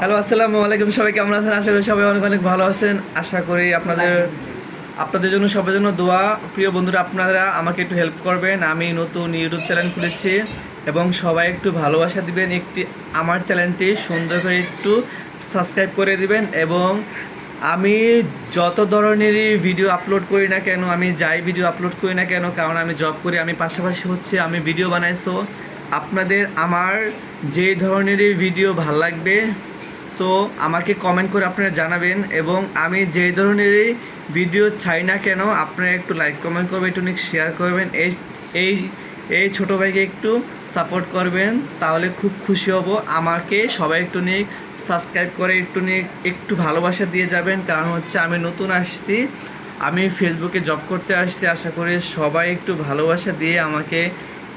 Hello, আসসালামু আলাইকুম। সবাই কেমন আছেন? আশা করি সবাই অনেক অনেক ভালো আছেন। আশা করি আপনাদের আপনাদের জন্য সবার জন্য দোয়া। প্রিয় বন্ধুরা, আপনারা আমাকে একটু হেল্প করবেন। আমি নতুন ইউটিউব চ্যানেল খুলেছি এবং সবাই একটু ভালোবাসা দিবেন। একটি আমার চ্যানেলটি সুন্দর করে একটু সাবস্ক্রাইব করে দিবেন এবং আমি যত ধরনেরই ভিডিও আপলোড করি না কেন, আমি যাই ভিডিও আপলোড করি না কেন, কারণ আমি জব করি, আমি পাশাপাশি হচ্ছে আমি ভিডিও বানাই সো আপনাদের আমার যে ধরনেরই ভিডিও ভালো লাগবে সো আমাকে কমেন্ট করে আপনারা জানাবেন এবং আমি যে ধরনেরই ভিডিও চাই না কেন, আপনারা একটু লাইক কমেন্ট করবেন, একটু শেয়ার করবেন, এই এই এই ছোটো ভাইকে একটু সাপোর্ট করবেন, তাহলে খুব খুশি হব। আমাকে সবাই একটু নিয়ে সাবস্ক্রাইব করে একটু নিয়ে একটু ভালোবাসা দিয়ে যাবেন, কারণ হচ্ছে আমি নতুন আসছি, আমি ফেসবুকে জব করতে আসছি, আশা করি সবাই একটু ভালোবাসা দিয়ে আমাকে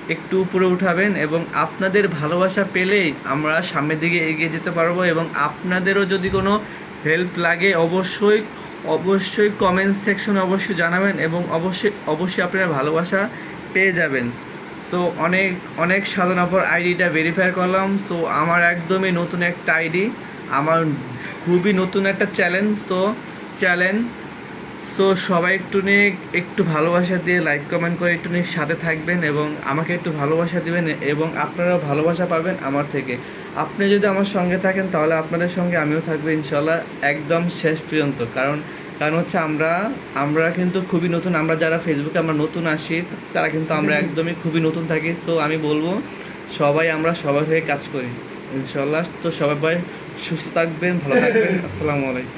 একটু উপরে উঠাবেন এবং আপনাদের ভালোবাসা পেলেই আমরা সামনের দিকে এগিয়ে যেতে পারব এবং আপনাদেরও যদি কোনো হেল্প লাগে অবশ্যই অবশ্যই কমেন্ট সেকশনে অবশ্যই জানাবেন এবং অবশ্যই অবশ্যই আপনারা ভালোবাসা পেয়ে যাবেন। সো অনেক অনেক সাধনার পর আইডিটা ভেরিফাই করলাম। সো আমার একদমই নতুন একটা আইডি আমার খুবই নতুন একটা চ্যালেঞ্জ তো চ্যালেঞ্জ সো সবাই একটু নিয়ে একটু ভালোবাসা দিয়ে লাইক কমেন্ট করে একটু নিয়ে সাথে থাকবেন এবং আমাকে একটু ভালোবাসা দিবেন এবং আপনারাও ভালোবাসা পাবেন আমার থেকে। আপনি যদি আমার সঙ্গে থাকেন তাহলে আপনাদের সঙ্গে আমিও থাকব ইনশাল্লাহ একদম শেষ পর্যন্ত। কারণ কারণ হচ্ছে আমরা আমরা কিন্তু খুবই নতুন আমরা যারা ফেসবুকে আমরা নতুন আসি তারা কিন্তু আমরা একদমই খুবই নতুন থাকি। সো আমি বলব সবাই আমরা সবাই হয়ে কাজ করি। ইনশাল্লাহ তো সবাই সুস্থ থাকবেন ভালো থাকবেন। আসসালামু আলাইকুম।